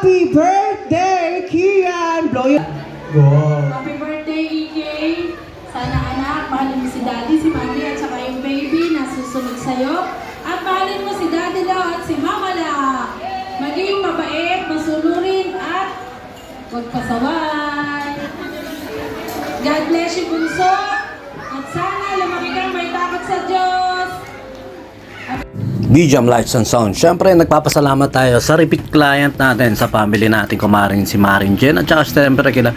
Happy birthday, Kian! Blow your... Go! Happy birthday, EK! Sana anak, mahalin mo si daddy, si mommy at saka yung baby na susunod sa'yo. At mahalin mo si daddy daw at si mama la. Maging mabait, masunurin at huwag pasaway. God bless you, bunso. BGM Lights and Sound. Siyempre, nagpapasalamat tayo sa repeat client natin, sa family natin, kumarin si Marin Jen, at saka siyempre kila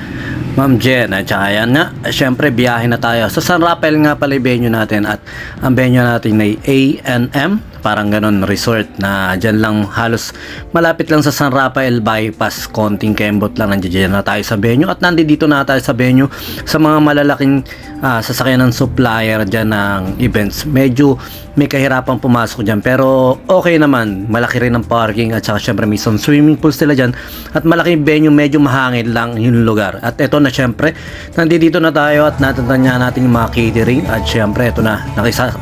Ma'am Jen, at saka yan nga, siyempre, biyahe na tayo. Sa San Rafael nga pala venue natin, at ang venue natin ay A&M, parang ganon resort na dyan lang halos malapit lang sa San Rafael bypass konting kembot lang nandiyan na tayo sa venue. At nandito na tayo sa venue sa mga malalaking ah, sasakyan ng supplier dyan ng events. Medyo may kahirapan pumasok dyan pero okay naman. Malaki rin ang parking at saka syempre may some swimming pool sila dyan. At malaking venue medyo mahangin lang yung lugar. At eto na syempre nandito na tayo at natatanya natin yung mga catering. At syempre eto na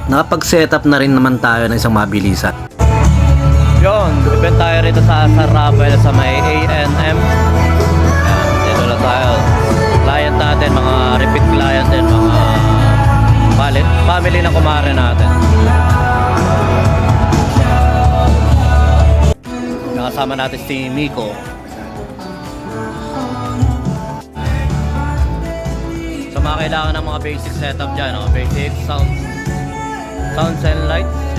nakapag setup na rin naman tayo ng isang mabilisan Yon, event tayo rito sa San Rafael sa may A&M. Dito lang tayo. Client natin, mga repeat client din, mga palit, family na kumare natin. Nakasama natin si Miko. So mga kailangan ng mga basic setup dyan, no? basic sound, sounds and lights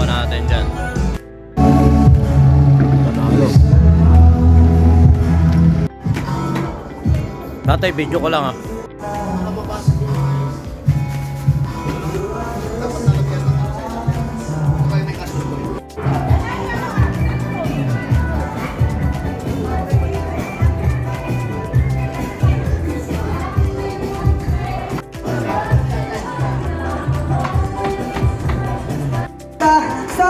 tropa natin dyan. Tatay, video ko lang ah.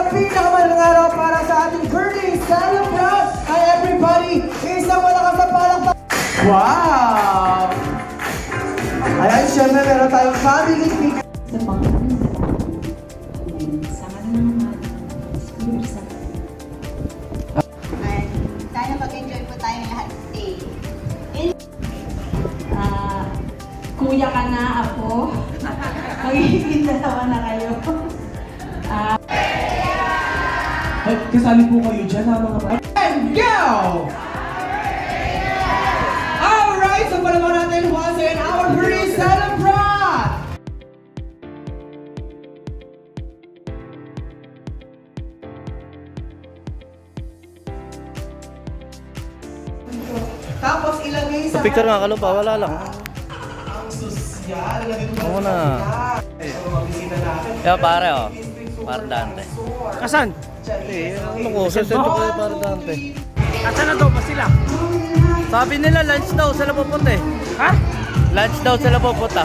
Sa pinakamalagang araw para sa ating birthday celebrant! Hi everybody! Isang malakas na palakpak! Wow! Ayan, syempre meron tayong family pic. Sa pangalan na naman. Sa At sana mag-enjoy po tayo lahat today. Ah, kuya ka na ako. Magiging dalawa na kasali po kayo dyan ha mga pa. And go! Alright, so palaman natin once again our celebrant! Tapos ilagay sa... Picture nga kalo pa, wala lang. Ang sosyal. Ilagay Oo na. So, mabisita natin. Yeah, pare oh. Para Dante. Asan? Eh, ano ko, sasendo ko yung para Dante. Asan na daw ba sila? Sabi nila lunch daw sila pupunta eh. Ha? Lunch daw sila pupunta.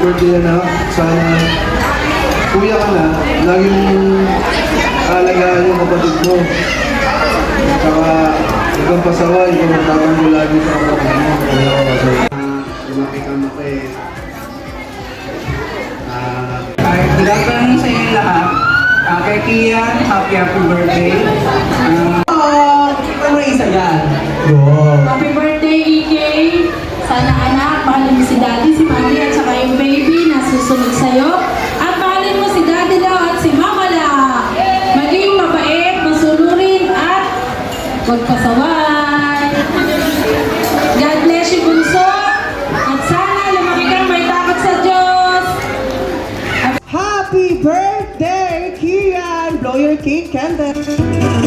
Birthday anak. Sana kuya ka na, laging alagaan yung kapatid mo. Saka hanggang pasaway, ikaw magtatango lagi sa kapatid mo. Kaya ako kasi lumaki ka na kay Ah, good afternoon sa inyo lahat. Uh, kay Kian, happy happy birthday. Um, Oh, ano isa yan? Happy birthday, huwag pasaway. God bless you, bunso. At sana lumaki kang may takot sa Diyos. Happy birthday, Kian! Blow your cake candle.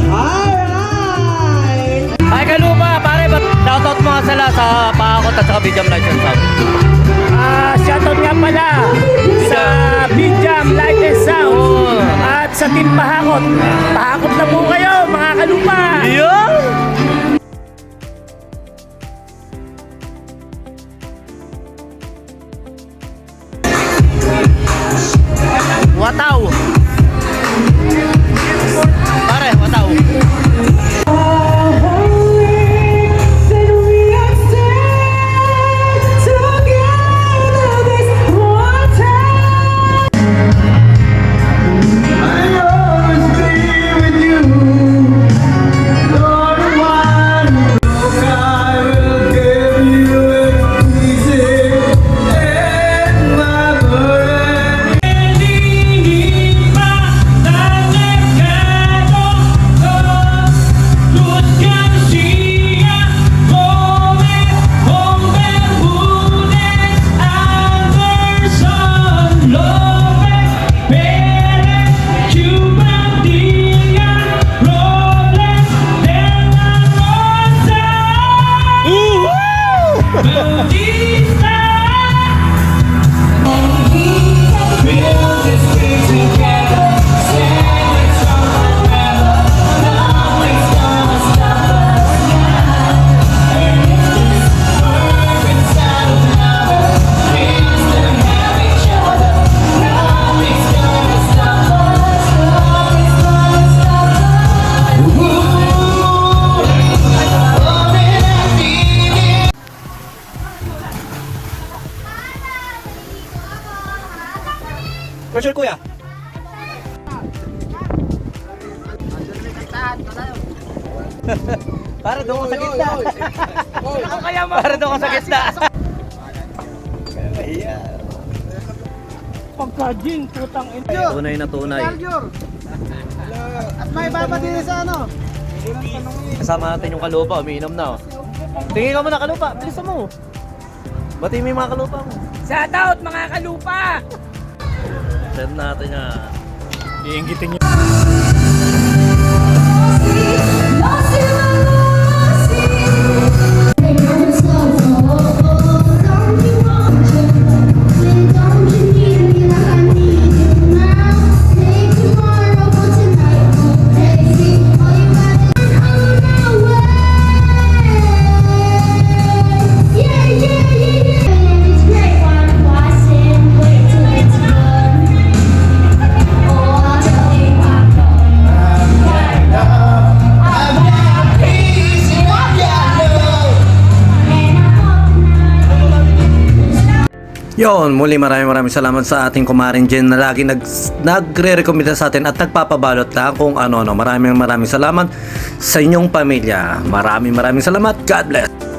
Alright! Ay, kalupa, pare, shoutout mo nga sila sa Paakot at sa Bijam License Sound? Ah, shoutout nga pala sa and Sound at sa Team Pahakot. Pahakot na po kayo, mga kalupa! Wataw! Believe Pressure kuya. Para doon sa gitna. Para doon sa gitna. Pagka-gin, putang ina. Tunay na tunay. At may babati sa ano? Kasama natin yung kalupa, umiinom na. Oh. Tingin ka muna kalupa, bilisan mo. Bati mo yung mga kalupa mo. Shoutout mga kalupa! Send natin yan. Iingitin niyo. Yon, muli maraming maraming salamat sa ating kumarin Jen na lagi nag, nagre-recommenda sa atin at nagpapabalot lang kung ano-ano. Maraming maraming salamat sa inyong pamilya. Maraming maraming salamat. God bless.